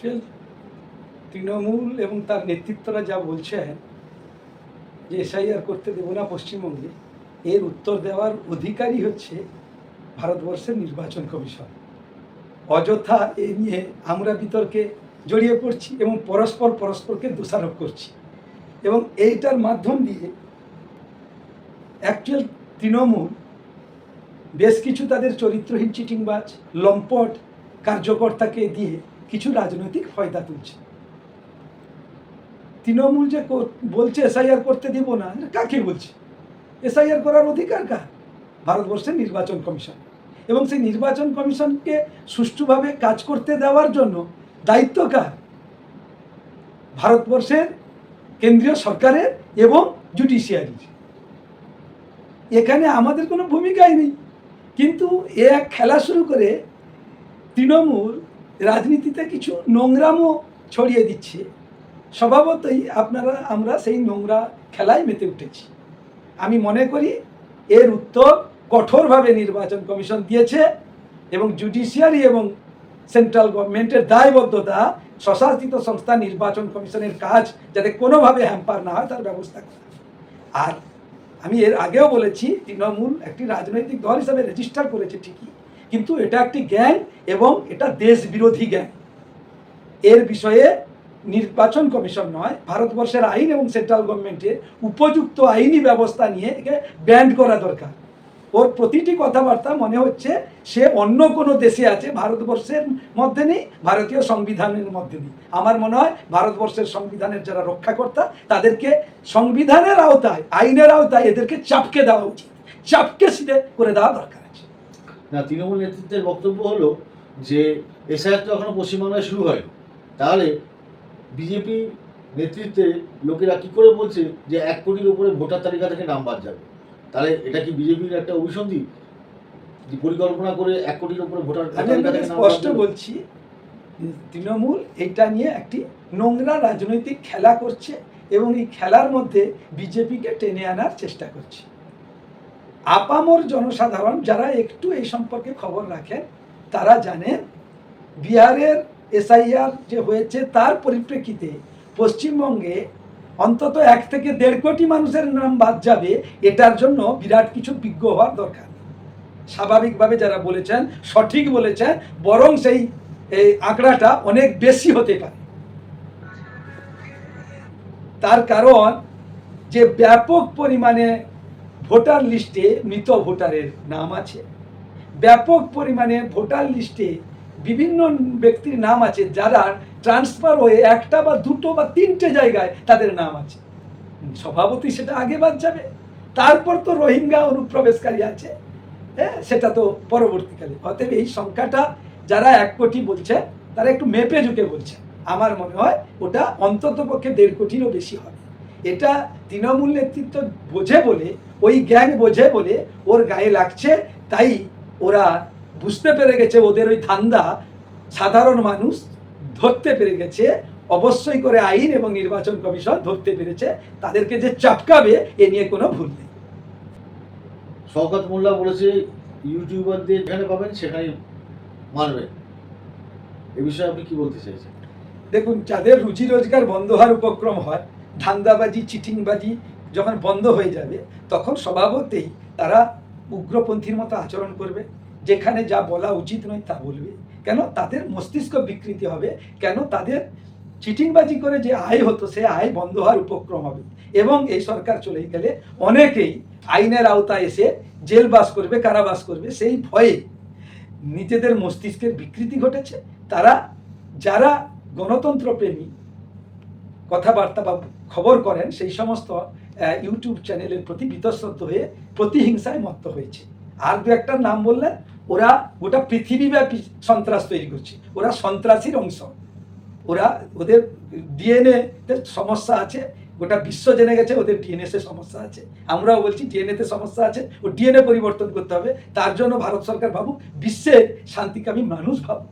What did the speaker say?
Actual Trinamool এবং তার নেতৃত্বরা যা বলছেন যে এসআইআর করতে দেবো না পশ্চিমবঙ্গে, এর উত্তর দেওয়ার অধিকারী হচ্ছে ভারতবর্ষের নির্বাচন কমিশন। অযথা এ নিয়ে আমরা বিতর্কে জড়িয়ে পড়ছি এবং পরস্পর পরস্পরকে দোষারোপ করছি। এবং এইটার মাধ্যম দিয়ে অ্যাকচুয়াল তৃণমূল বেশ কিছু তাদের চরিত্রহীন চিটিংবাজ, লম্পট, কার্যকর্তাকে দিয়ে কিছু রাজনৈতিক ফয়দা তুলছে। তৃণমূল যে বলছে, এসআইআর করতে দিব না কাকে বলছে? এসআইআর করার অধিকার কার? ভারতবর্ষের নির্বাচন কমিশন। এবং সেই নির্বাচন কমিশনকে সুষ্ঠুভাবে কাজ করতে দেওয়ার জন্য দায়িত্ব কার? ভারতবর্ষের কেন্দ্রীয় সরকারের এবং জুডিশিয়ারির এখানে আমাদের কোনো ভূমিকাই নেই। কিন্তু এ এক খেলা শুরু করে তৃণমূল রাজনীতিতে কিছু নোংরামও ছড়িয়ে দিচ্ছে। স্বভাবতই আপনারা, আমরা সেই নোংরা খেলায় মেতে উঠেছি। আমি মনে করি এর উত্তর কঠোরভাবে নির্বাচন কমিশন দিয়েছে এবং জুডিশিয়ারি এবং সেন্ট্রাল গভর্নমেন্টের দায়বদ্ধতা, স্বশাসিত সংস্থা নির্বাচন কমিশনের কাজ যাতে কোনোভাবে হ্যাম্পার না হয়, তার ব্যবস্থা করা। আর আমি এর আগেও বলেছি, তৃণমূল একটি রাজনৈতিক দল হিসাবে রেজিস্টার করেছে ঠিকই। কিন্তু এটা একটি গ্যাং এবং এটা দেশ বিরোধী গ্যাং এর বিষয়ে নির্বাচন কমিশন নয়, ভারতবর্ষের আইন এবং সেন্ট্রাল গভর্নমেন্টের উপযুক্ত আইনি ব্যবস্থা নিয়ে একে ব্যান্ড করা দরকার। ওর প্রতিটি কথাবার্তা মনে হচ্ছে সে অন্য কোনো দেশে আছে, ভারতবর্ষের মধ্যে নেই, ভারতীয় সংবিধানের মধ্যে নেই। আমার মনে হয় ভারতবর্ষের সংবিধানের যারা রক্ষাকর্তা, তাদেরকে সংবিধানের আওতায়, আইনের আওতায় এদেরকে চাপকে দেওয়া উচিত। চাপকে সিধে করে দেওয়া দরকার আছে। না, তৃণমূল নেতৃত্বের বক্তব্য হলো যে এসআইআর তো এখনও পশ্চিমবাংলায় শুরু হয়নি। তাহলে বিজেপি নেতৃত্বে লোকেরা কি করে বলছে যে এক কোটির উপরে ভোটার তালিকা থেকে নাম বাদ যাবে? তাহলে এটা কি বিজেপির একটা অভিসন্ধি? পরিকল্পনা করে এক কোটির উপরে ভোটার আমি স্পষ্ট বলছি তৃণমূল এটা নিয়ে একটি নোংরা রাজনৈতিক খেলা করছে এবং এই খেলার মধ্যে বিজেপিকে টেনে আনার চেষ্টা করছে। আপামর জনসাধারণ যারা একটু এই সম্পর্কে খবর রাখেন তারা জানেন বিহারের এসআইআর যে হয়েছে তার পরিপ্রেক্ষিতে পশ্চিমবঙ্গে অন্তত এক থেকে দেড় কোটি মানুষের নাম বাদ যাবে, এটার জন্য বিরাট কিছু বিজ্ঞ হওয়ার দরকার। স্বাভাবিকভাবে যারা বলেছেন, সঠিক বলেছেন, বরং সেই, এই আঁকড়াটা অনেক বেশি হতে পারে। তার কারণ যে ব্যাপক পরিমাণে ভোটার লিস্টে মৃত ভোটারের নাম আছে। ব্যাপক পরিমাণে ভোটার লিস্টে বিভিন্ন ব্যক্তির নাম আছে যারা ট্রান্সফার হয়ে একটা বা দুটো বা তিনটে জায়গায় তাদের নাম আছে। সভাপতি সেটা আগে বাদ যাবে। তারপর তো রোহিঙ্গা অনুপ্রবেশকারী আছে। হ্যাঁ সেটা তো পরবর্তীকালে। অতএব এই সংখ্যাটা যারা এক কোটি বলছে, তারা একটু মেপে ঝুঁকে বলছে। আমার মনে হয় ওটা অন্তত পক্ষে দেড় কোটিরও বেশি হবে। এটা তৃণমূল নেতৃত্ব বোঝে বলে, ওই গ্যাং বোঝে বলে ওর গায়ে লাগছে, তাই ওরা বুঝতে পেরে গেছে ওদের ওই ধান্দা সাধারণ মানুষ ধরতে পেরে গেছে অবশ্যই করে আইন এবং নির্বাচন কমিশন ধরতে পেরেছে তাদেরকে যে চাপকাবে এ নিয়ে কোনো ভুল নেই। শওকত মোল্লা বলেছে ইউটিউবারদের যেখানে পাবেন সেখানেই মারবেন। এ বিষয়ে আপনি কি বলতে চাইছেন? দেখুন যাদের রুচি রোজগার বন্ধ হওয়ার উপক্রম হয় ধান্দাবাজি চিটিংবাজি যখন বন্ধ হয়ে যাবে তখন স্বভাবতেই তারা উগ্রপন্থীর মতো আচরণ করবে, যেখানে যা বলা উচিত নয় তা বলবে। কেন? তাদের মস্তিষ্ক বিকৃতি হবে। কেন? তাদের চিটিংবাজি করে যে আয় হতো, সে আয় বন্ধ হওয়ার উপক্রম হবে। এবং এই সরকার চলে গেলে অনেকেই আইনের আওতায় এসে জেলবাস করবে, কারাবাস করবে। সেই ভয়ে নিজেদের মস্তিষ্কের বিকৃতি ঘটেছে। তারা, যারা গণতন্ত্র প্রেমী কথাবার্তা বা খবর করেন, সেই সমস্ত ইউটিউব চ্যানেলের প্রতি বিতশ্রদ্ধ হয়ে প্রতিহিংসায় মত্ত হয়েছে। আর দু একটা নাম বললেন, ওরা গোটা পৃথিবীব্যাপী সন্ত্রাস তৈরি করছে। ওরা সন্ত্রাসীর অংশ। ওরা ওদের ডিএনএ সমস্যা আছে, গোটা বিশ্ব জেনে গেছে ওদের ডিএনএ তে সমস্যা আছে। আমরাও বলছি ডিএনএ তে সমস্যা আছে, ও ডিএনএ পরিবর্তন করতে হবে। তার জন্য ভারত সরকার ভাবুক, বিশ্বের শান্তিকামী মানুষ ভাবুক।